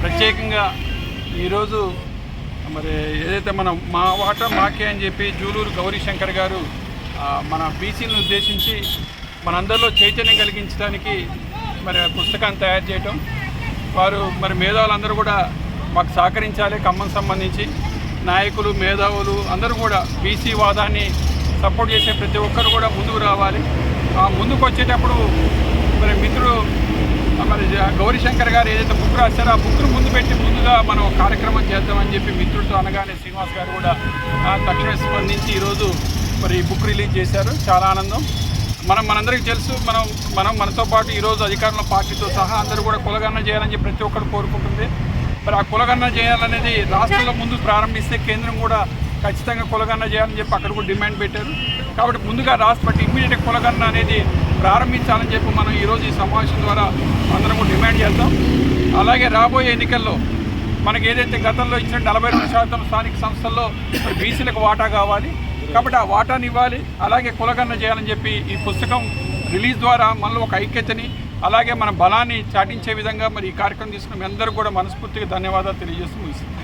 ప్రత్యేకంగా ఈరోజు మరి ఏదైతే మనం మా వాటా మాకే అని చెప్పి జూలూరు గౌరీ శంకర్ గారు మన బీసీలను ఉద్దేశించి మనందరిలో చైతన్యం కలిగించడానికి మరి పుస్తకాన్ని తయారు చేయటం వారు మరి మేధావులందరూ కూడా మాకు సహకరించాలి ఖమ్మం సంబంధించి. నాయకులు మేధావులు అందరూ కూడా బీసీ వాదాన్ని సపోర్ట్ చేసే ప్రతి ఒక్కరు కూడా ముందుకు రావాలి. ఆ ముందుకు వచ్చేటప్పుడు మరి మిత్రుడు మరి జ- గౌరీశంకర్ గారు ఏదైతే బుక్ రాశారో ఆ బుక్ను ముందు పెట్టి ముందుగా మనం కార్యక్రమం చేద్దామని చెప్పి మిత్రుడితో అనగానే శ్రీనివాస్ గారు కూడా ఆ, స్పందించి ఈరోజు మరి ఈ బుక్ రిలీజ్ చేశారు. చాలా ఆనందం. మనం మనందరికీ తెలుసు మనం మనం మనతో పాటు ఈరోజు అధికారంలో పార్టీతో సహా అందరూ కూడా కులగణన చేయాలని చెప్పి ప్రతి ఒక్కరు కోరుకుంటుంది. మరి ఆ కులగణన చేయాలనేది రాష్ట్రంలో ముందు ప్రారంభిస్తే కేంద్రం కూడా ఖచ్చితంగా కులగణన చేయాలని చెప్పి అక్కడ కూడా డిమాండ్ పెట్టారు. కాబట్టి ముందుగా రాష్ట్ర ఇమ్మీడియట్ కులగణన అనేది ప్రారంభించాలని చెప్పి మనం ఈరోజు ఈ సమావేశం ద్వారా అందరము డిమాండ్ చేద్దాం. అలాగే రాబోయే ఎన్నికల్లో మనకి ఏదైతే గతంలో ఇచ్చిన నలభై రెండు శాతం స్థానిక సంస్థల్లో బీసీలకు వాటా కావాలి కాబట్టి ఆ వాటాని ఇవ్వాలి అలాగే కులగన్న చేయాలని చెప్పి ఈ పుస్తకం రిలీజ్ ద్వారా మనలో ఒక ఐక్యతని అలాగే మన బలాన్ని చాటించే విధంగా మరి ఈ కార్యక్రమం తీసుకున్న మీ అందరూ కూడా మనస్ఫూర్తిగా ధన్యవాదాలు తెలియజేస్తూ ముగిస్తుంది